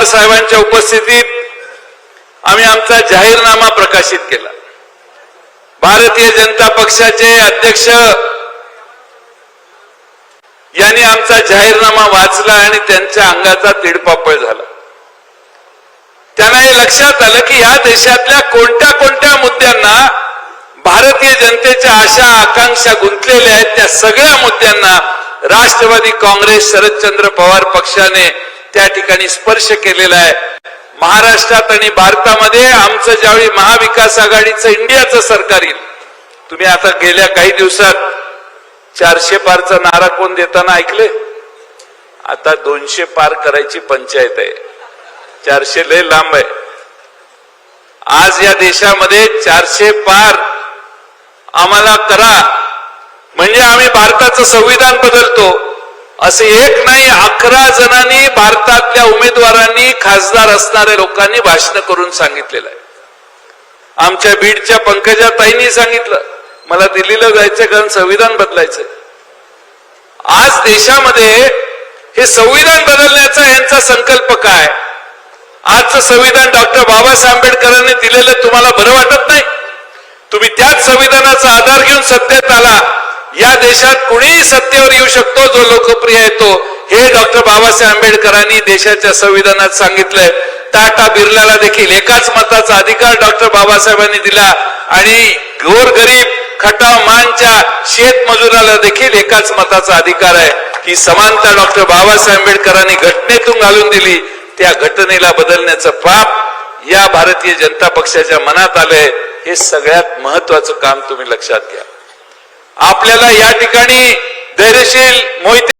पवार साहेबांच्या उपस्थितीत आम्ही आमचा जाहीरनामा प्रकाशित केला. भारतीय जनता पक्षाचे अध्यक्ष यांनी आमचा जाहीरनामा वाचला आणि त्यांच्या अंगाचा तिडपापळ झाला. त्यांना हे लक्षात आलं की या देशातल्या कोणत्या कोणत्या मुद्द्यांना भारतीय जनतेच्या आशा आकांक्षा गुंतलेल्या आहेत त्या सगळ्या मुद्द्यांना राष्ट्रवादी काँग्रेस शरदचंद्र पवार पक्षाने त्या ठिकाणी स्पर्श केलेला आहे. महाराष्ट्रात आणि भारतामध्ये आमचं ज्यावेळी महाविकास आघाडीचं इंडियाचं सरकार येईल तुम्ही आता गेल्या काही दिवसात चारशे पारचा नारा कोण देताना ऐकले? आता दोनशे पार करायची पंचायत आहे. चारशे लय लांब आहे. आज या देशामध्ये चारशे पार आम्हाला करा. म्हणजे आम्ही भारताचं संविधान बदलतो. असे एक नाही अकरा जणांनी भारतातल्या उमेदवारांनी खासदार असणाऱ्या लोकांनी भाषण करून सांगितलेलं आहे. आमच्या बीडच्या पंकजा ताईंनी सांगितलं. मला दिल्लीला जायचं कारण संविधान बदलायचंय. आज देशामध्ये हे संविधान बदलण्याचा यांचा संकल्प काय? आजचं संविधान डॉक्टर बाबासाहेब आंबेडकरांनी दिलेलं तुम्हाला बरं वाटत नाही? तुम्ही त्याच संविधानाचा आधार घेऊन सत्तेत आला. या देशात कुणीही सत्तेवर येऊ शकतो जो लोकप्रिय येतो हे डॉक्टर बाबासाहेब आंबेडकरांनी देशाच्या संविधानात सांगितलंय. टाटा बिर्लाला देखील एकाच मताचा अधिकार डॉक्टर बाबासाहेबांनी दिला. आणि गोरगरीब खटाव मानच्या शेतमजुराला देखील एकाच मताचा अधिकार आहे. ही समानता डॉक्टर बाबासाहेब आंबेडकरांनी घटनेतून घालून दिली. त्या घटनेला बदलण्याचं पाप या भारतीय जनता पक्षाच्या मनात आलंय. हे सगळ्यात महत्वाचं काम तुम्ही लक्षात घ्या. आपल्याला या ठिकाणी धैर्यशील मोहिते